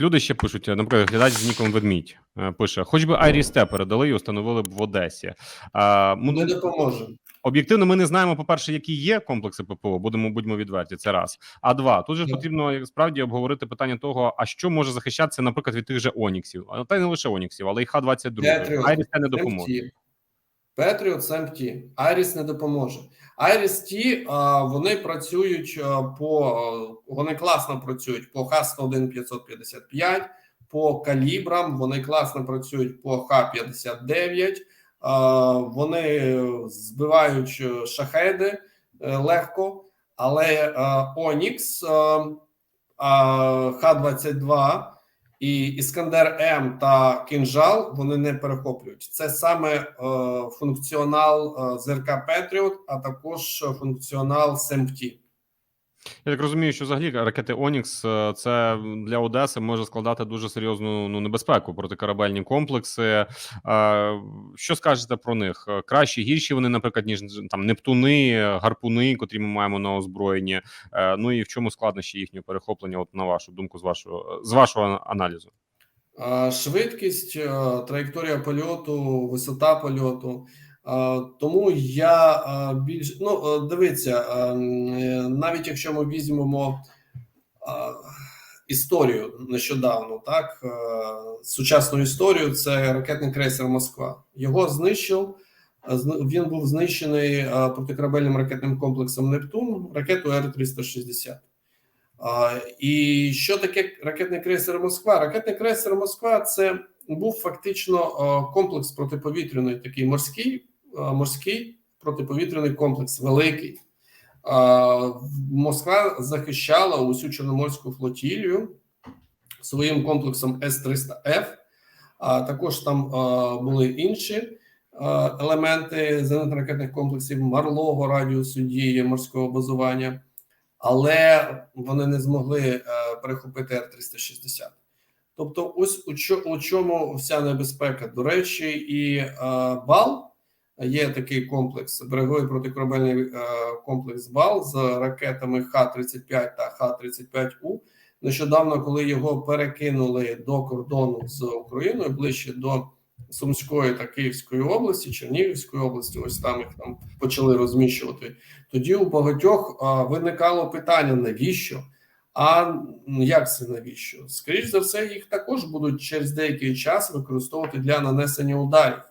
Люди ще пишуть, е, наприклад, глядач з ніком ведмідь е, пише: хоч би Айрісте передали і установили б в Одесі. А, ну, Не допоможе. Об'єктивно, ми не знаємо, по-перше, які є комплекси ППО, будемо будьмо відверті. Це раз. А два тут же потрібно як справді обговорити питання того, а що може захищатися, наприклад, від тих же Оніксів, а та й не лише Оніксів, але й Х-22. Петріот. Айрісте не допоможе. Петріот СМТ. Айріс не допоможе. Айріс Ті вони працюють по вони класно працюють по Х-101 555, по калібрам. Вони класно працюють по Х-59. Вони збивають е, шахеди е, легко, але Онікс а, а, Х-22 і Іскандер М та Кінжал вони не перехоплюють. Це саме е, функціонал е, ЗРК Петріот, а також функціонал СМТ. Я так розумію, що взагалі ракети Онікс е, це для Одеси може складати дуже серйозну ну небезпеку протикорабельні комплекси. Е, Що скажете про них? Е, Кращі, гірші вони, наприклад, ніж там Нептуни, гарпуни, котрі ми маємо на озброєнні. Ну і в чому складнощі їхнього перехоплення? От на вашу думку, з вашого з вашого аналізу. Швидкість, траєкторія польоту, висота польоту. Тому я більш ну е, дивіться, е, е, навіть якщо ми візьмемо історію нещодавно, так сучасну історію, це ракетний крейсер Москва. Його знищив. Він був знищений протикорабельним ракетним комплексом Нептун, ракетою Р-360. І що таке ракетний крейсер Москва? Ракетний крейсер Москва це був фактично комплекс протиповітряний, такий морський, морський протиповітряний комплекс, великий. Москва захищала усю Чорноморську флотілію своїм комплексом С-300Ф. А також там були інші елементи зенитно-ракетних комплексів Марлого радіусу дії морського базування але вони не змогли е, перехопити Р-360. Тобто, ось у, чому вся небезпека. До речі, і е, БАЛ є такий комплекс, береговий протикорабельний е, комплекс БАЛ з ракетами Х-35 та Х-35У. Нещодавно, коли його перекинули до кордону з Україною ближче до Сумської та Київської області, Чернігівської області, ось там їх там почали розміщувати. Тоді у багатьох а, виникало питання: навіщо? А як це навіщо? Скоріше за все, їх також будуть через деякий час використовувати для нанесення ударів.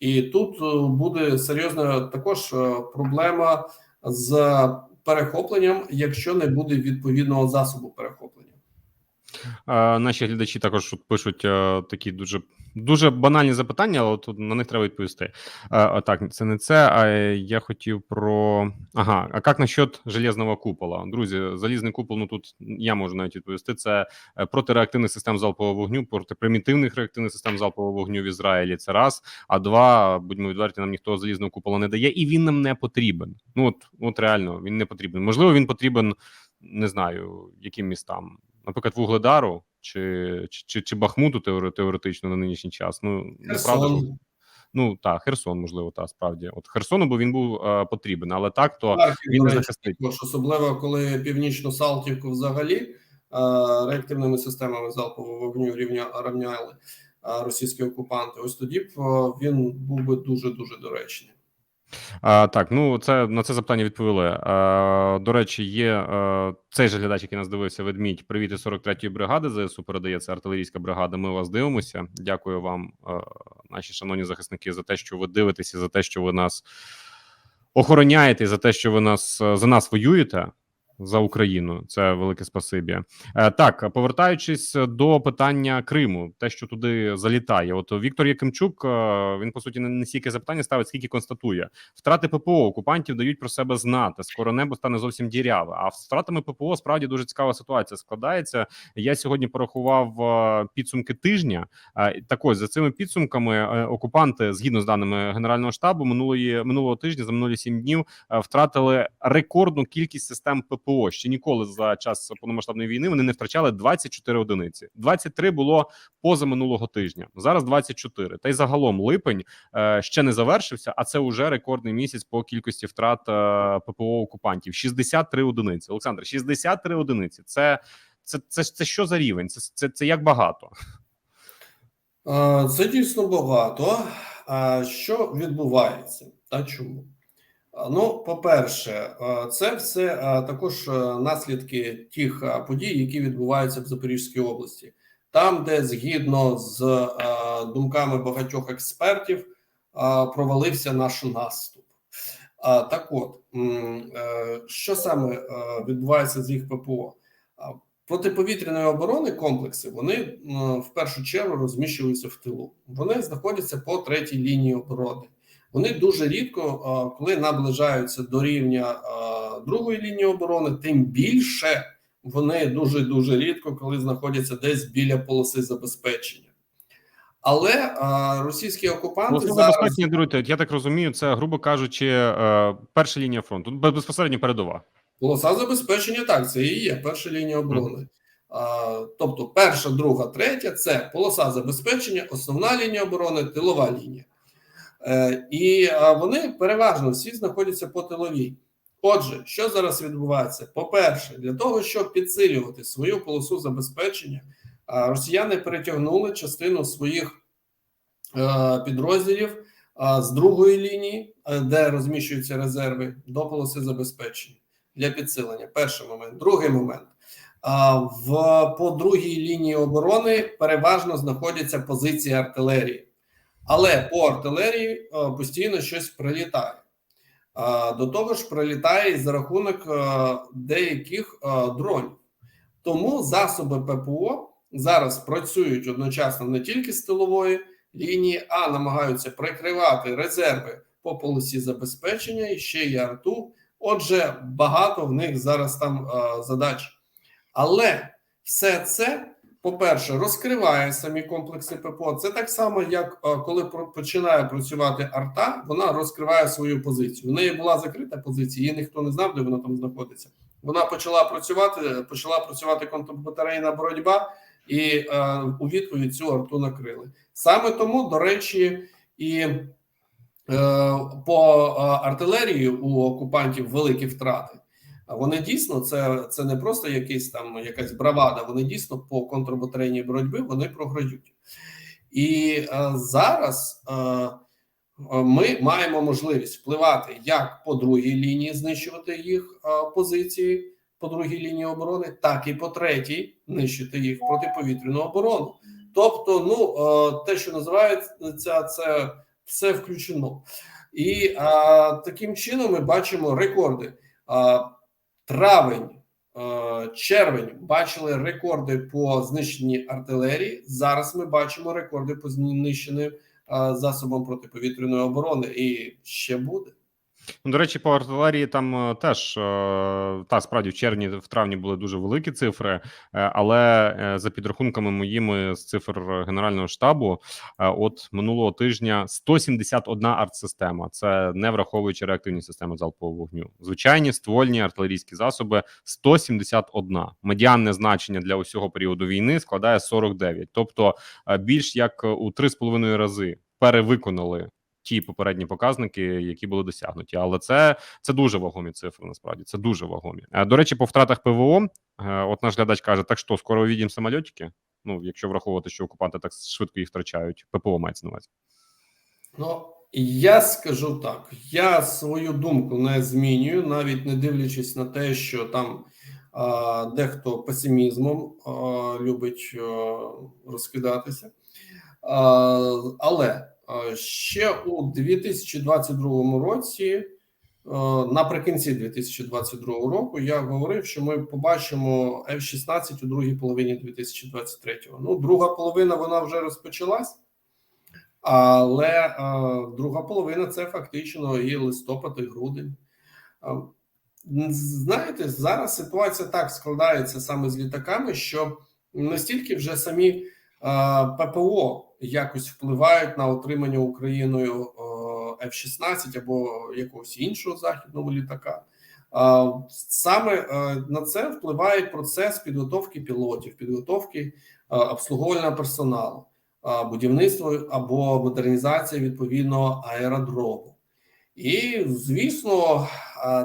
І тут е, буде серйозна також е, проблема з перехопленням, якщо не буде відповідного засобу перехоплення. Е, Наші глядачі також пишуть е, такі дуже дуже банальні запитання, але тут на них треба відповісти. Е, так, це не це. А я хотів про ага. А як насчет железного купола? Друзі, залізний купол. Ну тут я можу навіть відповісти. Це протиреактивних систем залпового вогню, проти примітивних реактивних систем залпового вогню в Ізраїлі. Це раз. А два, будьмо відверті, нам ніхто залізного купола не дає, і він нам не потрібен. Ну от, от реально він не потрібен. Можливо, він потрібен, не знаю, яким містам наприклад, Вугледару чи, чи, чи, чи Бахмуту теоретично на нинішній час. Ну неправда. Ну так, Херсон, можливо, та справді. От Херсону, бо він був е, потрібен, але так то Харків, він не захистить. також, особливо коли північну Салтівку взагалі е, реактивними системами залпового вогню рівня рівняли е, російські окупанти. Ось тоді б він був би дуже дуже доречний. А, так, ну це на це запитання відповіли. А, до речі, є а, цей же глядач, який нас дивився, ведмідь. Привіт із 43-ї бригади. ЗСУ передає це артилерійська бригада. Ми вас дивимося. Дякую вам, а, наші шановні захисники, за те, що ви дивитеся, за те, що ви нас охороняєте, за те, що ви нас за нас воюєте. За Україну це велике спасибі. Е, так, повертаючись до питання Криму, те, що туди залітає. От Віктор Якимчук е, він по суті не, стільки запитання ставить, скільки констатує. Втрати ППО окупантів дають про себе знати. Скоро небо стане зовсім діряве. А з втратами ППО справді дуже цікава ситуація складається. Я сьогодні порахував е, підсумки тижня. Так ось за цими підсумками окупанти, згідно з даними Генерального штабу, минулої минулого тижня за минулі сім днів втратили рекордну кількість систем ППО. Ще ніколи за час повномасштабної війни вони не втрачали 24 одиниці. 23 було поза минулого тижня. Зараз 24. Та й загалом липень е, ще не завершився, а це вже рекордний місяць по кількості втрат е, ППО окупантів. 63 одиниці. Олександр, 63 одиниці. Це Це це, це що за рівень? Це, це, це як багато? Е, Це дійсно багато. А що відбувається та чому? Ну, по-перше, це все також наслідки тих подій, які відбуваються в Запорізькій області, там, де згідно з думками багатьох експертів провалився наш наступ. Так от, е, що саме е, відбувається з їх ППО? Протиповітряної оборони комплекси вони в першу чергу розміщуються в тилу. Вони знаходяться по третій лінії оборони. Вони дуже рідко, коли наближаються до рівня другої лінії оборони, тим більше вони дуже дуже рідко, коли знаходяться десь біля полоси забезпечення. Але а, російські окупанти Власне зараз забезпечення даруйте. Я так розумію, це грубо кажучи, е, перша лінія фронту, безпосередньо передова. Полоса забезпечення так, це і є перша лінія оборони. А, тобто, перша, друга, третя це полоса забезпечення, основна лінія оборони, тилова лінія. Е, і вони переважно всі знаходяться по тиловій. Отже, що зараз відбувається? По-перше, для того, щоб підсилювати свою полосу забезпечення, росіяни перетягнули частину своїх е, підрозділів з другої лінії, е, де розміщуються резерви, до полоси забезпечення для підсилення. Перший момент. Другий момент. В по другій лінії оборони переважно знаходяться позиції артилерії, але по артилерії постійно щось прилітає. До того ж, прилітає за рахунок деяких дронів. Тому засоби ППО зараз працюють одночасно не тільки з тилової лінії, а намагаються прикривати резерви по полосі забезпечення і ще й арту. Отже, багато в них зараз там е, задач. Але все це, по-перше, розкриває самі комплекси ППО. Це так само, як е, коли починає працювати арта, вона розкриває свою позицію. У неї була закрита позиція, її ніхто не знав, де вона там знаходиться. Вона почала працювати, почала працювати контрбатарейна боротьба, і е, у відповідь цю арту накрили. Саме тому, до речі, і е, по е, артилерії у окупантів великі втрати. Вони дійсно це, це не просто якийсь там якась бравада. Вони дійсно по контрбатарейній боротьбі вони програють. І е, зараз е, е, ми маємо можливість впливати як по другій лінії, знищувати їх е, позиції по другій лінії оборони, так і по третій нищити їх протиповітряну оборону. Тобто, ну е, те, що називається, це все включено. І а, таким чином ми бачимо рекорди. А, травень, е, червень бачили рекорди по знищенні артилерії. Зараз ми бачимо рекорди по знищеним е, засобам протиповітряної оборони, і ще буде. Ну, до речі, по артилерії там е, теж е, та справді в червні, в травні були дуже великі цифри, е, але за підрахунками моїми з цифр Генерального штабу, от минулого тижня 171 артсистема. Це не враховуючи реактивні системи залпового вогню. Звичайні ствольні артилерійські засоби 171. Медіанне значення для усього періоду війни складає 49. Тобто більш як у 3,5 рази перевиконали ті попередні показники, які були досягнуті. Але це це дуже вагомі цифри. Насправді це дуже вагомі. Е, До речі, по втратах ПВО, е, от наш глядач каже: так що скоро увидим самольотики? Ну, якщо враховувати, що окупанти так швидко їх втрачають, ППО мається на увазі. Ну я скажу так: я свою думку не змінюю, навіть не дивлячись на те, що там дехто песимізмом любить а, розкидатися. Але ще у 2022 році, наприкінці 2022 року, я говорив, що ми побачимо F-16 у другій половині 2023. Ну, друга половина вона вже розпочалась. Але е, друга половина це фактично і листопад, і грудень. Е, знаєте, зараз ситуація так складається саме з літаками, що настільки вже самі е, ППО якось впливають на отримання Україною е, F-16 або якогось іншого західного літака. Саме е, на це впливає процес підготовки пілотів, підготовки е, обслуговувального персоналу будівництво або модернізація відповідного аеродрому. І, звісно,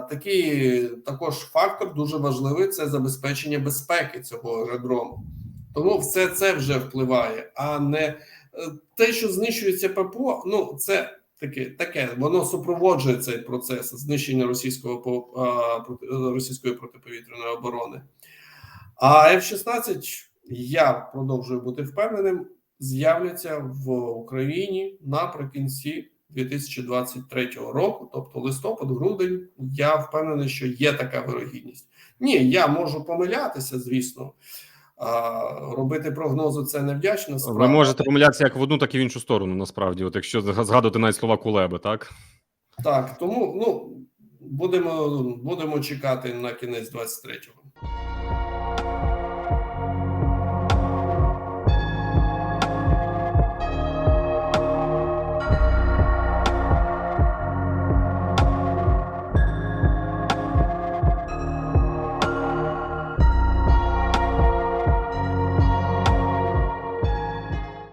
такий також фактор дуже важливий це забезпечення безпеки цього аеродрому. Тому все це вже впливає, а не те, що знищується ППО, ну це таке, таке воно супроводжує цей процес знищення російського по- російської протиповітряної оборони. А F-16, я продовжую бути впевненим, з'являться в Україні наприкінці 2023 року, тобто листопад, грудень. Я впевнений, що є така вирогідність. Ні, я можу помилятися, звісно. А, робити прогнози це невдячно. справа. Ви можете помилятися як в одну, так і в іншу сторону, насправді, от якщо згадувати навіть слова Кулеби, так? Так, тому ну будемо, будемо чекати на кінець 23-го.